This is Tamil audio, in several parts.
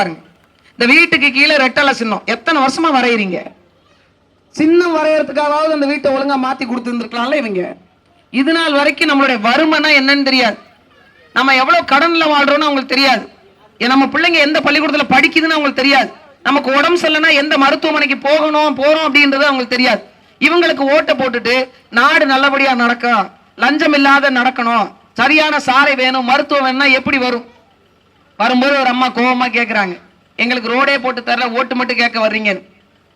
பாருங்க. இந்த வீட்டுக்கு கீழே ரெட்டலை சின்னம். எத்தனை வருஷமா வரையறீங்க? சின்னம் வரையறதுக்காவது அந்த வீட்டை ஒழுங்கா மாத்தி கொடுத்துருந்துருக்கலாம்ல இவங்க. இது நாள் வரைக்கும் நம்மளுடைய வறுமைனா என்னன்னு தெரியாது. நம்ம எவ்வளவு கடன்ல வாழ்றோம்னு அவங்களுக்கு தெரியாது. நம்ம பிள்ளைங்க எந்த பள்ளிக்கூடத்துல படிக்குதுன்னு அவங்களுக்கு தெரியாது. நமக்கு உடம்பு சரியில்லைனா எந்த மருத்துவமனைக்கு போகணும் போறோம் அப்படின்றது அவங்களுக்கு தெரியாது. இவங்களுக்கு ஓட்டை போட்டுட்டு நாடு நல்லபடியா நடக்கும் லஞ்சம் இல்லாத நடக்கணும். சரியான சாலை வேணும் மருத்துவம் வேணும்னா எப்படி வரும்? வரும்போது ஒரு அம்மா கோபமாக கேட்குறாங்க எங்களுக்கு ரோடே போட்டு தரல ஓட்டு மட்டும் கேட்க வர்றீங்கன்னு.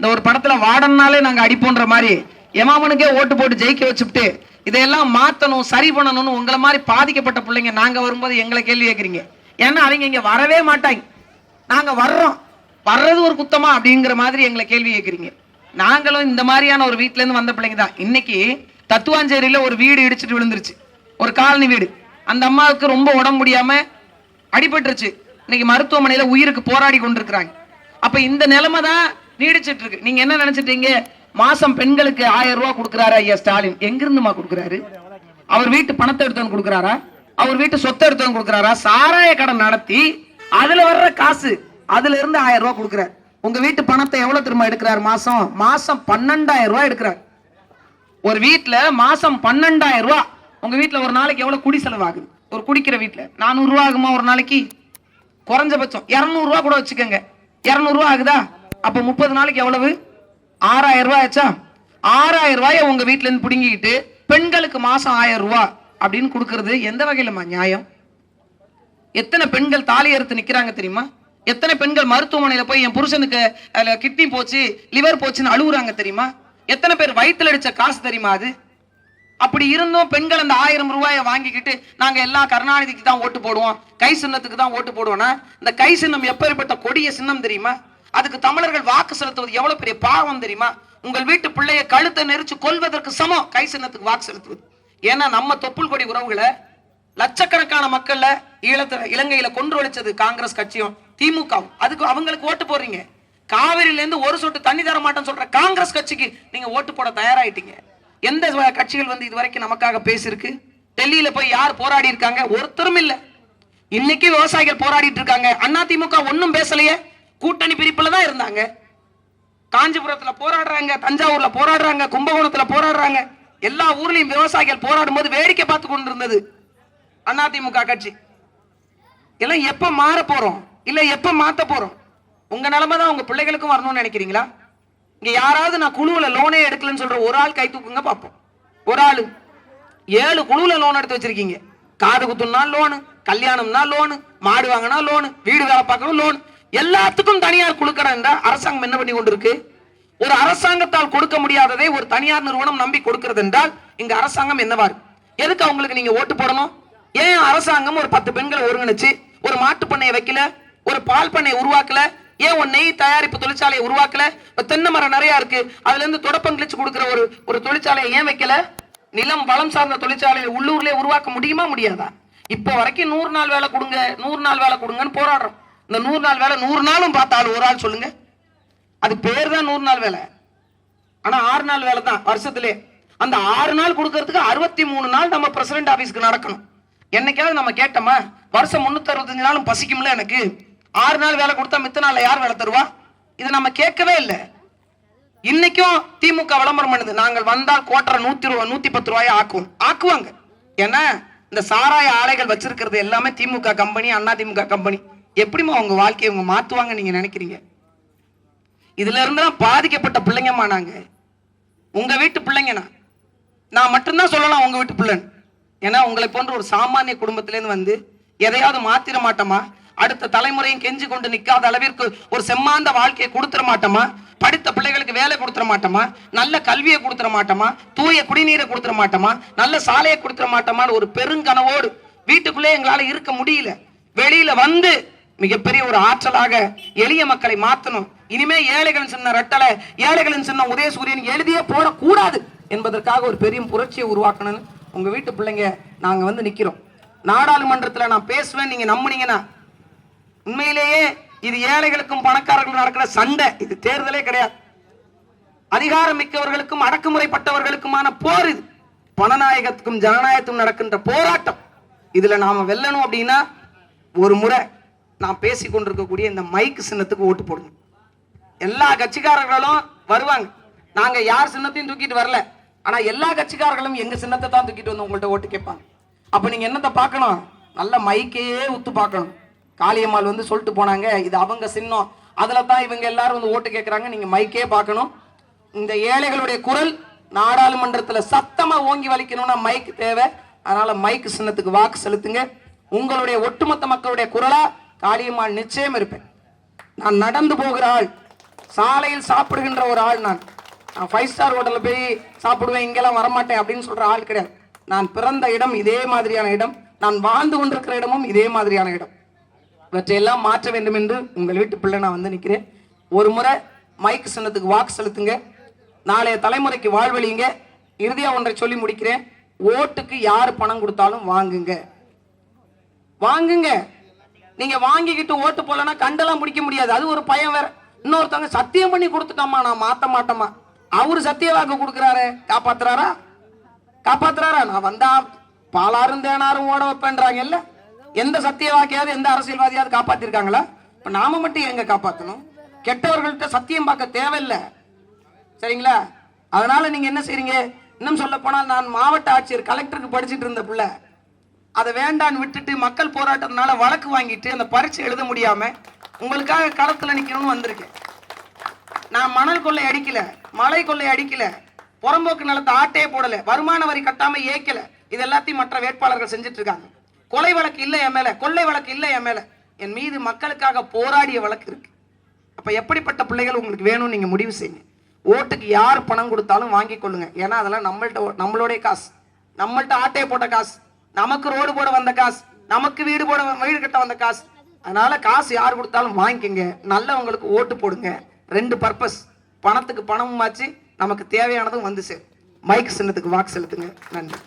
இந்த ஒரு படத்தில் வாடனாலே நாங்கள் அடிப்போன்ற மாதிரி. எமாமனுக்கே ஓட்டு போட்டு ஜெயிக்க வச்சுட்டு இதையெல்லாம் மாற்றணும் சரி பண்ணணும்னு உங்களை மாதிரி பாதிக்கப்பட்ட பிள்ளைங்க நாங்கள் வரும்போது எங்களை கேள்வி கேட்குறீங்க. ஏன்னா அவங்க இங்கே வரவே மாட்டாங்க. நாங்கள் வர்றோம். வர்றது ஒரு குத்தமா அப்படிங்கிற மாதிரி எங்களை கேள்வி கேட்குறீங்க. நாங்களும் இந்த மாதிரியான ஒரு வீட்டிலேருந்து வந்த பிள்ளைங்க தான். இன்னைக்கு தத்துவாஞ்சேரியில் ஒரு வீடு இடிச்சிட்டு விழுந்துருச்சு. ஒரு காலனி வீடு. அந்த அம்மாவுக்கு ரொம்ப உடம்பு முடியாமல் அடிபட்டுருச்சு. இன்னைக்கு மருத்துவமனையில உயிருக்கு போராடி கொண்டிருக்கிறாங்க. அப்ப இந்த நிலைமை தான் நீடிச்சிட்டு இருக்கு நீங்க என்ன நினைச்சிட்டீங்க? மாசம் பெண்களுக்கு ஆயிரம் ரூபாய் கொடுக்குறாரு ஐயா ஸ்டாலின். எங்கிருந்துமா கொடுக்குறாரு? அவர் வீட்டு பணத்தை எடுத்தவன் கொடுக்குறாரா? அவர் வீட்டு சொத்தை எடுத்தவன் கொடுக்குறாரா? சாராய கடன் நடத்தி அதுல வர்ற காசு அதுல இருந்து ஆயிரம் ரூபாய் கொடுக்குறாரு. உங்க வீட்டு பணத்தை எவ்வளவு திரும்ப எடுக்கிறார் மாசம்? மாசம் பன்னெண்டாயிரம் ரூபாய் எடுக்கிறார். ஒரு வீட்டுல மாசம் பன்னெண்டாயிரம் ரூபாய். உங்க வீட்டுல ஒரு நாளைக்கு எவ்வளவு குடி செலவாகுது? ஒரு குடிக்கிற வீட்டில் நானூறுரூவா ஆகுமா ஒரு நாளைக்கு? குறைஞ்சபட்சம். இரநூறுவா கூட வச்சுக்கோங்க. இரநூறுவா ஆகுதா? அப்போ முப்பது நாளைக்கு எவ்வளவு? ஆறாயிரம் ரூபாய் ஆச்சா? ஆறாயிரம் ரூபாயை உங்கள் வீட்டிலேருந்து பிடுங்கிக்கிட்டு பெண்களுக்கு மாதம் ஆயிரம் ரூபா அப்படின்னு கொடுக்கறது எந்த வகையிலம்மா நியாயம்? எத்தனை பெண்கள் தாலி அறுத்து நிற்கிறாங்க தெரியுமா? எத்தனை பெண்கள் மருத்துவமனையில் போய் என் புருஷனுக்கு கிட்னி போச்சு லிவர் போச்சுன்னு அழுகுறாங்க தெரியுமா? எத்தனை பேர் வயிற்றுல அடித்த காசு தெரியுமா அது? அப்படி இருந்தும் பெண்கள் அந்த ஆயிரம் ரூபாயை வாங்கிக்கிட்டு நாங்க எல்லாம் கருணாநிதிக்கு தான் ஓட்டு போடுவோம். கை சின்னத்துக்கு தான் ஓட்டு போடுவோம்னா இந்த கை சின்னம் எப்பேற்பட்ட கொடிய சின்னம் தெரியுமா? அதுக்கு தமிழர்கள் வாக்கு செலுத்துவது எவ்வளவு பெரிய பாவம் தெரியுமா? உங்கள் வீட்டு பிள்ளைய கழுத்தை நெரிச்சு கொல்வதற்கு சமம். கை சின்னத்துக்கு வாக்கு செலுத்துவது. ஏன்னா நம்ம தொப்புள் கொடி உறவுகளை லட்சக்கணக்கான மக்கள்ல ஈழத்துல இலங்கையில கொன்று ஒழிச்சது காங்கிரஸ் கட்சியும் திமுகவும். அதுக்கு அவங்களுக்கு ஓட்டு போடுறீங்க. காவிரியில இருந்து ஒரு சொட்டு தண்ணி தர மாட்டேன்னு சொல்ற காங்கிரஸ் கட்சிக்கு நீங்க ஓட்டு போட தயாராயிட்டீங்க. எந்த கட்சிகள் வந்து இது வரைக்கும் நமக்காக பேசியிருக்கு? டெல்லியில போய் யார் போராடி இருக்காங்க ஒருத்தரும் இல்ல. இன்னைக்கு விவசாயிகள் போராடிட்டு இருக்காங்க அண்ணா திமுக ஒன்னும் பேசலையே. கூட்டணி பிரிப்புல தான் இருந்தாங்க. காஞ்சிபுரத்துல போராடுறாங்க தஞ்சாவூர்ல போராடுறாங்க கும்பகோணத்துல போராடுறாங்க. எல்லா ஊர்லயும் விவசாயிகள் போராடும் போது வேடிக்கை பார்த்து கொண்டு இருந்தது அதிமுக கட்சி. எல்லாம் எப்ப மாற போறோம்? இல்ல எப்ப மாத்த போறோம்? உங்க நிலைமை தான் உங்க பிள்ளைகளுக்கும் வரணும்னு நினைக்கிறீங்களா? இங்க யாராவது நான் குழுவுல லோனே எடுக்கலன்னு சொல்ற ஒரு ஆள் கை தூக்குங்க பார்ப்போம். ஒரு ஆளு. ஏழு குழுவில் லோன் எடுத்து வச்சிருக்கீங்க. காது குத்துனா லோனு கல்யாணம்னா லோனு மாடு வாங்கினா லோனு வீடு வேலை பார்க்கணும் லோன் எல்லாத்துக்கும் தனியார் குழுக்கடன் என்றா அரசாங்கம் என்ன பண்ணி கொண்டிருக்கு? ஒரு அரசாங்கத்தால் கொடுக்க முடியாததை ஒரு தனியார் நிறுவனம் நம்பி கொடுக்கிறது என்றால் இங்க அரசாங்கம் என்னவாரு எதுக்கு அவங்களுக்கு நீங்க ஓட்டு போடணும்? ஏன் அரசாங்கம் ஒரு பத்து பெண்களை ஒருங்கிணைச்சு ஒரு மாட்டு பண்ணையை வைக்கல ஒரு பால் பண்ணையை உருவாக்கல ஏன் உன் நெய் தயாரிப்பு தொழிற்சாலையை உருவாக்கல? இப்போ தென்னை மரம் நிறைய இருக்கு. அதுல இருந்து தொடப்பங்களிச்சு கொடுக்குற ஒரு ஒரு தொழிற்சாலையை ஏன் வைக்கல? நிலம் வளம் சார்ந்த தொழிற்சாலையை உள்ளூர்லேயே உருவாக்க முடியுமா முடியாதா? இப்போ வரைக்கும் நூறு நாள் வேலை கொடுங்க நூறு நாள் வேலை கொடுங்கன்னு போராடுறோம். இந்த நூறு நாள் வேலை நூறு நாளும் பார்த்தாலும் ஒரு ஆள் சொல்லுங்க. அது பேர் தான் நூறு நாள் வேலை. ஆனா ஆறு நாள் வேலை தான் வருஷத்திலே. அந்த ஆறு நாள் கொடுக்கறதுக்கு அறுபத்தி மூணு நாள் நம்ம பிரசிடென்ட் ஆபீஸ்க்கு நடக்கணும். என்னைக்காவது நம்ம கேட்டோமா? வருஷம் முன்னூத்தி அறுபத்தஞ்சு நாளும் பசிக்கும்ல எனக்கு. ஆறு நாள் வேலை கொடுத்தா மித்த நாள் யார் வேலை தருவா? இதை நம்ம கேட்கவே இல்லை. இன்னைக்கும் திமுக விளம்பரம் பண்ணுது. நாங்கள் வந்தால் கோட்டரை நூத்தி ரூபா நூத்தி பத்து ரூபாயை ஆக்குவோம். ஆக்குவாங்க. ஏன்னா இந்த சாராய ஆலைகள் வச்சிருக்கிறது எல்லாமே திமுக கம்பெனி அண்ணா திமுக கம்பெனி எப்படிம்மா உங்க வாழ்க்கையை இவங்க மாத்துவாங்க நீங்க நினைக்கிறீங்க? இதுல இருந்துதான் பாதிக்கப்பட்ட பிள்ளைங்கம்மா நாங்க. உங்க வீட்டு பிள்ளைங்கண்ணா. நான் மட்டும்தான் சொல்லலாம் உங்க வீட்டு பிள்ளைன்னு ஏன்னா உங்களை போன்ற ஒரு சாமானிய குடும்பத்திலேருந்து வந்து எதையாவது மாத்திர மாட்டோமா? அடுத்த தலைமுறையும் கெஞ்சி கொண்டு நிக்காத அளவிற்கு ஒரு செம்மாந்த வாழ்க்கையை கொடுத்துட மாட்டோமா? படித்த பிள்ளைகளுக்கு வேலை கொடுத்துட மாட்டோமா? நல்ல கல்வியை கொடுத்துட மாட்டோமா? தூய குடிநீரை கொடுத்துட மாட்டோமா? நல்ல சாலையை கொடுத்துட மாட்டோமான்னு ஒரு பெருங்கனவோடு வீட்டுக்குள்ளே எங்களால இருக்க முடியல. வெளியில வந்து மிகப்பெரிய ஒரு ஆற்றலாக எளிய மக்களை மாத்தணும். இனிமே ஏழைகளின் சின்ன ரெட்டலை ஏழைகளின் சின்ன உதயசூரியன் எழுதியே போடக்கூடாது என்பதற்காக ஒரு பெரிய புரட்சியை உருவாக்கணும்னு உங்க வீட்டு பிள்ளைங்க நாங்க வந்து நிக்கிறோம். நாடாளுமன்றத்தில் நான் பேசுவேன் நீங்க நம்புனீங்கன்னா உண்மையிலேயே இது ஏழைகளுக்கும் பணக்காரர்களும் நடக்கிற சண்டை. இது தேர்தலே கிடையாது. அதிகாரம் மிக்கவர்களுக்கும் அடக்குமுறைப்பட்டவர்களுக்குமான போர் இது. பணநாயகத்துக்கும் ஜனநாயகத்துக்கும் நடக்கின்ற போராட்டம். இதுல நாம வெல்லணும் அப்படின்னா ஒரு முறை நான் பேசி கொண்டிருக்கக்கூடிய இந்த மைக் சின்னத்துக்கு ஓட்டு போடுங்க. எல்லா கட்சிக்காரர்களும் வருவாங்க. நாங்க யார் சின்னத்தையும் தூக்கிட்டு வரல. ஆனா எல்லா கட்சிக்காரர்களும் எங்க சின்னத்தை தான் தூக்கிட்டு வந்து உங்கள்ட்ட ஓட்டு கேட்பாங்க. அப்ப நீங்க என்னத்தை பார்க்கணும்? நல்ல மைக்கையே உத்து பார்க்கணும். காளியம்மாள் வந்து சொல்லிட்டு போனாங்க இது அவங்க சின்னம். அதில் தான் இவங்க எல்லாரும் வந்து ஓட்டு கேட்குறாங்க நீங்கள் மைக்கே பார்க்கணும். இந்த ஏழைகளுடைய குரல் நாடாளுமன்றத்தில் சத்தமாக ஓங்கி வலிக்கணும்னா மைக் தேவை. அதனால் மைக் சின்னத்துக்கு வாக்கு செலுத்துங்க. உங்களுடைய ஒட்டுமொத்த மக்களுடைய குரலாக காளியம்மாள் நிச்சயம் இருப்பேன். நான் நடந்து போகிற ஆள் சாலையில் சாப்பிடுகின்ற ஒரு ஆள் நான். நான் ஃபைவ் ஸ்டார் ஹோட்டலில் போய் சாப்பிடுவேன் இங்கெல்லாம் வரமாட்டேன் அப்படின்னு சொல்கிற ஆள் கிடையாது. நான் பிறந்த இடம் இதே மாதிரியான இடம். நான் வாழ்ந்து கொண்டிருக்கிற இடமும் இதே மாதிரியான இடம். இவற்றையெல்லாம் மாற்ற வேண்டும் என்று உங்கள் வீட்டு பிள்ளை நான் வந்து நிற்கிறேன். ஒரு முறை மைக் சின்னத்துக்கு வாக்கு செலுத்துங்க. நாளைய தலைமுறைக்கு வாழ்வழியுங்க. இறுதியா ஒன்றை சொல்லி முடிக்கிறேன். ஓட்டுக்கு யார் பணம் கொடுத்தாலும் வாங்குங்க. வாங்குங்க. நீங்க வாங்கிக்கிட்டு ஓட்டு போலன்னா கண்டெல்லாம் பிடிக்க முடியாது. அது ஒரு பயம் வேற. இன்னொருத்தவங்க சத்தியம் பண்ணி கொடுத்துட்டோமா நான் மாத்த மாட்டோமா அவரு சத்திய வாக்கு கொடுக்குறாரு. காப்பாத்துறாரா? காப்பாத்துறாரா? நான் வந்தா பாலாரும் தேனாரும் ஓட வைப்பேன்றாங்கல்ல. எந்த சத்திய வாக்கையாவது எந்த அரசியல்வாதியாவது காப்பாத்திருக்காங்களா? இப்ப நாம மட்டும் எங்க காப்பாத்தணும்? கெட்டவர்கள்ட்ட சத்தியம் பார்க்க தேவையில்லை. சரிங்களா? அதனால நீங்க என்ன செய்றீங்க? இன்னும் சொல்ல போனால் நான் மாவட்ட ஆட்சியர் கலெக்டருக்கு படிச்சுட்டு இருந்த பிள்ளை. அதை வேண்டான்னு விட்டுட்டு மக்கள் போராட்டத்தினால வழக்கு வாங்கிட்டு அந்த பரீட்சை எழுத முடியாம உங்களுக்காக களத்துல நிக்கணும்னு வந்திருக்கேன். நான் மணல் கொள்ளை அடிக்கல மலை கொள்ளை அடிக்கல புறம்போக்கு நிலத்தை ஆட்டே போடல வருமான வரி கட்டாம ஏக்கல. இது எல்லாத்தையும் மற்ற வேட்பாளர்கள் செஞ்சுட்டு இருக்காங்க. கொலை வழக்கு இல்லை என் மேல கொள்ளை வழக்கு இல்லை என் மேல. என் மீது மக்களுக்காக போராடிய வழக்கு இருக்கு. அப்ப எப்படிப்பட்ட பிள்ளைகள் உங்களுக்கு வேணும்னு நீங்க முடிவு செய்யுங்க. ஓட்டுக்கு யார் பணம் கொடுத்தாலும் வாங்கி கொள்ளுங்க. ஏன்னா அதெல்லாம் நம்மள்ட்ட நம்மளுடைய காசு. நம்மள்ட்ட ஆட்டையை போட்ட காசு. நமக்கு ரோடு போட வந்த காசு. நமக்கு வீடு போட வீடு கட்ட வந்த காசு. அதனால காசு யார் கொடுத்தாலும் வாங்கிக்கங்க. நல்லவங்களுக்கு ஓட்டு போடுங்க. ரெண்டு பர்பஸ். பணத்துக்கு பணமும் ஆச்சு. நமக்கு தேவையானதும் வந்து சேரும். மைக் சின்னத்துக்கு வாக்கு செலுத்துங்க. நன்றி.